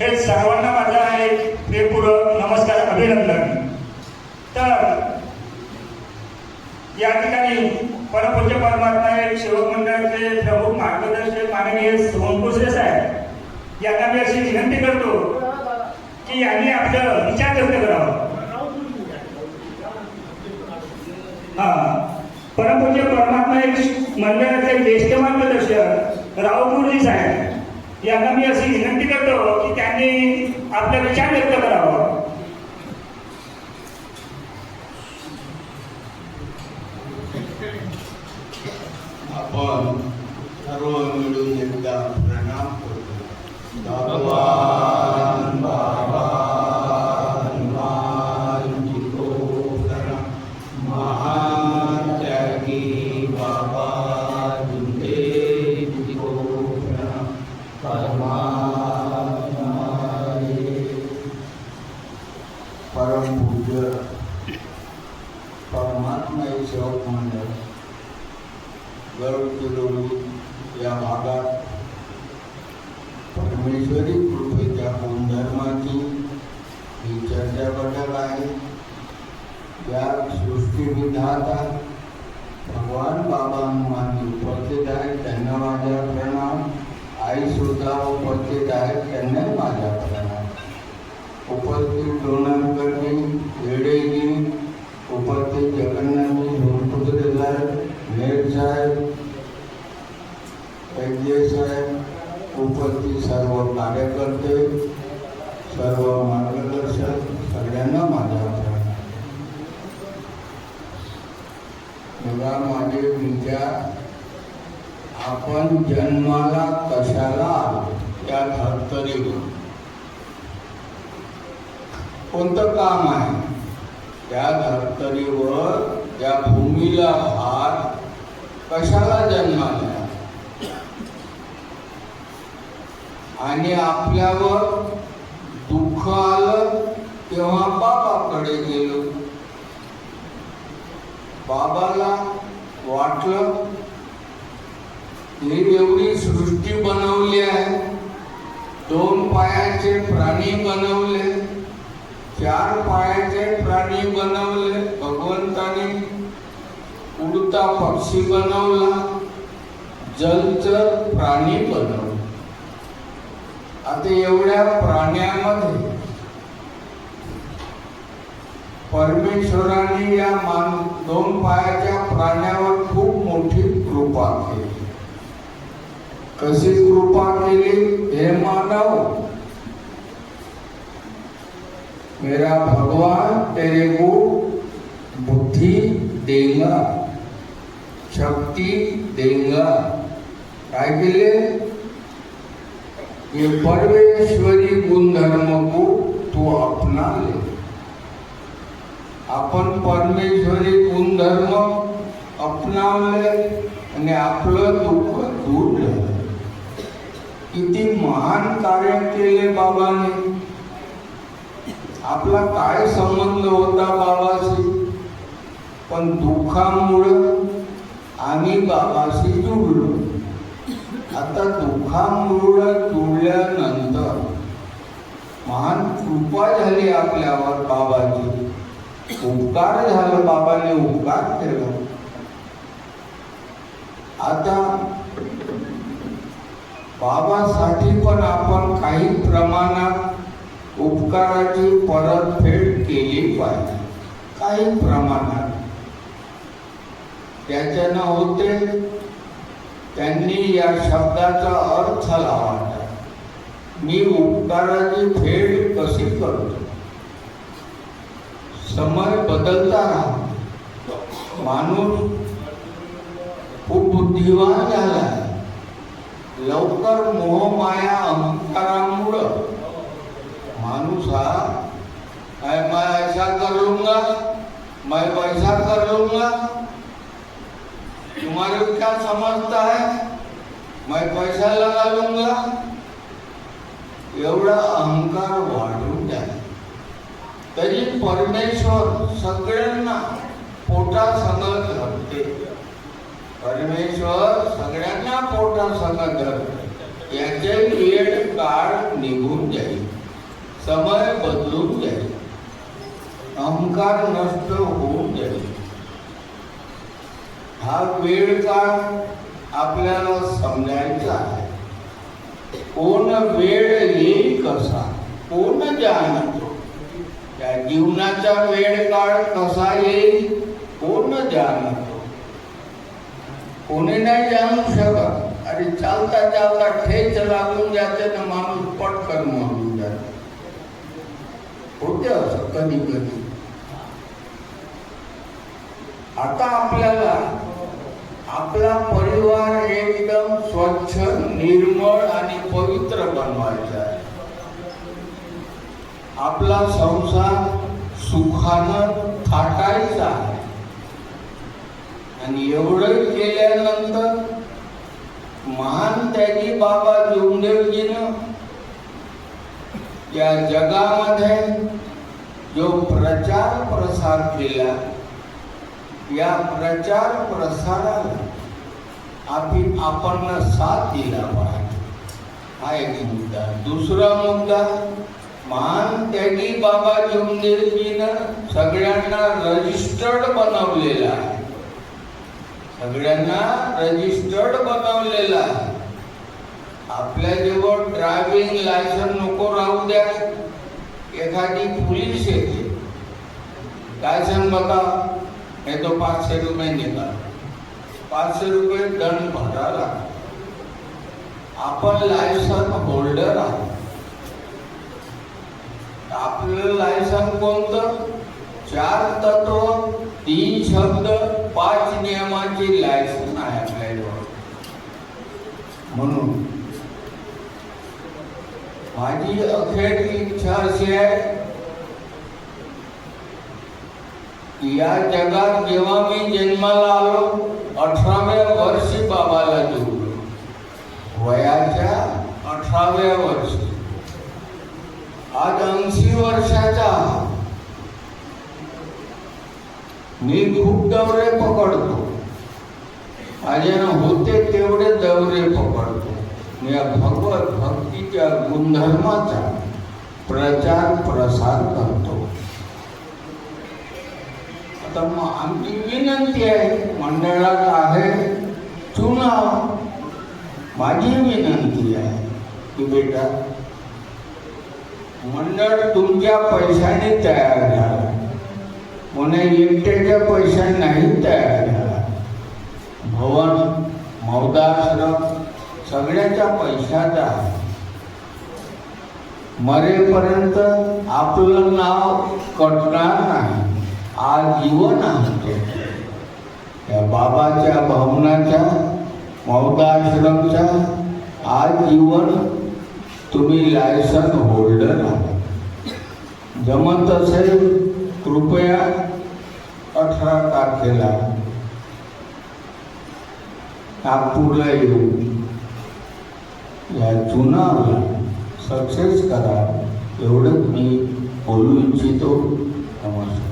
हे सर्वांना माझा आहे प्रेमपूर्वक नमस्कार अभिनंदन. तर या ठिकाणी परमपूज्य परमात्मा हे सेवक मंडळाचे प्रमुख मार्गदर्शक माननीय सोमकुसरे साहेब. यांना मी अशी विनंती करतो की यांनी आपलं विचार व्यक्त करावं. हा. परमपूज्य परमात्मा एक मंडळाचे ज्येष्ठ मार्गदर्शक राव गुरुजी साहेब. यांना मी अशी विनंती करतो की त्यांनी आपला विचार व्यक्त करावा आपण सर्व मिळून एकदा प्रणाम करतो भगवान बाबा हनुमानजी को प्रणाम महान त्यागी बाबा बुद्धदेवजी को प्रणाम परमात्मा परम पूज्य परमात्मा हे सेवक मंडळ गरुड या भागात ईश्वरी कृपेच्या गुणधर्माची ही चर्चा बदल आहे. या सृष्टी विधाता भगवान बाबा हनुमानजी उपस्थित आहेत. त्यांना माझ्या प्रणाम. आई सुद्धा उपस्थित आहेत. त्यांना माझ्या प्रणाम. उपस्थित लोणारकरजी येडेजी उपस्थित जगन्नाथजी सोनपुत्रे साहेब मेर साहेब वैद्य साहेब उपस्थित सर्व कार्यकर्ते सर्व मार्गदर्शक सगळ्यांना माझा प्रणाम म्हणजे बघा विचार आपण जन्माला कशाला आलो? या धर्तरीवर कोणतं काम आहे? त्या धर्तरीवर या भूमीला हात कशाला जन्माला? आणि आपल्यावर दुःख आलं तेव्हा बाबाकडे गेलो. बाबाला वाटलं. ही एवढी सृष्टी बनवली आहे. दोन पायाचे प्राणी बनवले. चार पायाचे प्राणी बनवले. भगवंताने उडता पक्षी बनवला. जलचर प्राणी बनवले. आता एवढ्या प्राण्यामध्ये परमेश्वराने या मान दोन पायाच्या प्राण्यावर खूप मोठी कृपा केली कशी कृपा केली हे मानव? मेरा भगवान तेरे को बुद्धि देगा, शक्ति देगा. काय केले? ये परमेश्वरी गुणधर्म को तू अपना ले. आपण परमेश्वरी गुणधर्म अपनावले आणि आपलं दुःख दूर झालं किती महान कार्य केले बाबाने. आपला काय संबंध होता बाबाशी? पण दुःखामुळं आम्ही बाबाशी जुळलो. आता दुःखामुळं जुळल्यानंतर महान कृपा झाली आपल्यावर बाबाची. उपकार झाला बाबाने उपकार केला. आता बाबासाठी पण आपण काही प्रमाणात उपकाराची परतफेड केली पाहिजे. काही प्रमाणात. त्याच्यानं होते त्यांनी या शब्दाचा अर्थ लावायचा. मी उपकाराची फेड कशी करतो? समय बदलता राहतो माणूस खूप बुद्धिवान झाला आहे. लवकर मोहमाया अहंकारामुळं. माणूस हा काय मैं ऐसा कर लूंगा मैं वैसा कर लूंगा तुम्हारे क्या समझता है मैं पैसा लगा लूंगा एवढा अहंकार वाढ तरी परमेश्वर सगळ्यांना पोटा संगत घालते. परमेश्वर सगळ्यांना पोटा संगत घालते. याचे वेळ काळ निघून जाईल. समय बदलून जाईल. अहंकार नष्ट होऊन जाईल. हा वेळ काळ आपल्याला समजायचा आहे. कोण वेळ येईल कसा? कोण जाणतो त्या जीवनाचा वेळ काळ कसा येईल कोण जाणतो? कोणी नाही जाणू शकत. अरे चालता चालता ठेच लागून जाते ना माणूस पटकन म्हणून जाते. होते असं कधी कधी. आता आपल्याला आपला परिवार एकदम स्वच्छ निर्मळ आणि पवित्र बनवायचा आहे. आपला संसार सुखानं थाटायचा आहे. आणि एवढं केल्यानंतर महान त्यागी बाबा जोगदेवजीनं या जगामध्ये जो प्रचार प्रसार केला या प्रचार प्रसाराला आपली आपण साथ दिला पाहिजे. हा एक मुद्दा. दुसरा मुद्दा महान त्यागी बाबा जोगदेवजीनं सगळ्यांना रजिस्टर्ड बनवलेला आहे. सगळ्यांना रजिस्टर्ड बनवलेला आहे. आपल्या जवळ ड्रायव्हिंग लायसन नको राहू द्या पोलीस येते. लायसन बघा हे तो पाचशे रुपये निघाल. पाचशे रुपये दंड भरावा आपण लायसन होल्डर आहोत. आपलं लायसन कोणतं? चार तत्व, तीन शब्द, पाच नियमाची लायसन आहे म्हणून, माझी अखेरची इच्छा अशी आहे की या जगात जेव्हा मी जन्माला आलो, अठराव्या वर्षी बाबाला जोडलो. वयाच्या अठराव्या वर्षी. आज ऐंशी वर्षाचा मी खूप दौरे पकडतो. माझ्यानं होते तेवढे दौरे पकडतो. मी या भगवत भक्तीच्या गुणधर्माचा प्रचार प्रसार करतो. आता मग आमची विनंती आहे मंडळात आहे चुनाव माझी विनंती आहे की बेटा मंडळ तुमच्या पैशाने तयार झाला. कोणी एकट्याच्या पैशाने नाही तयार झाला. भवन मौदाश्रम सगळ्याच्या पैशाचा आहे. मरेपर्यंत आपलं नाव कटणार नाही आजीवन आहे त्या बाबाच्या भवनाच्या मौदाश्रमच्या आजीवन तुम्ही लायसन होल्डर आहात जमत असेल कृपया अठरा तारखेला नागपूरला येऊ. या चुनावला सक्सेस करा. एवढंच मी बोलू इच्छितो. नमस्कार.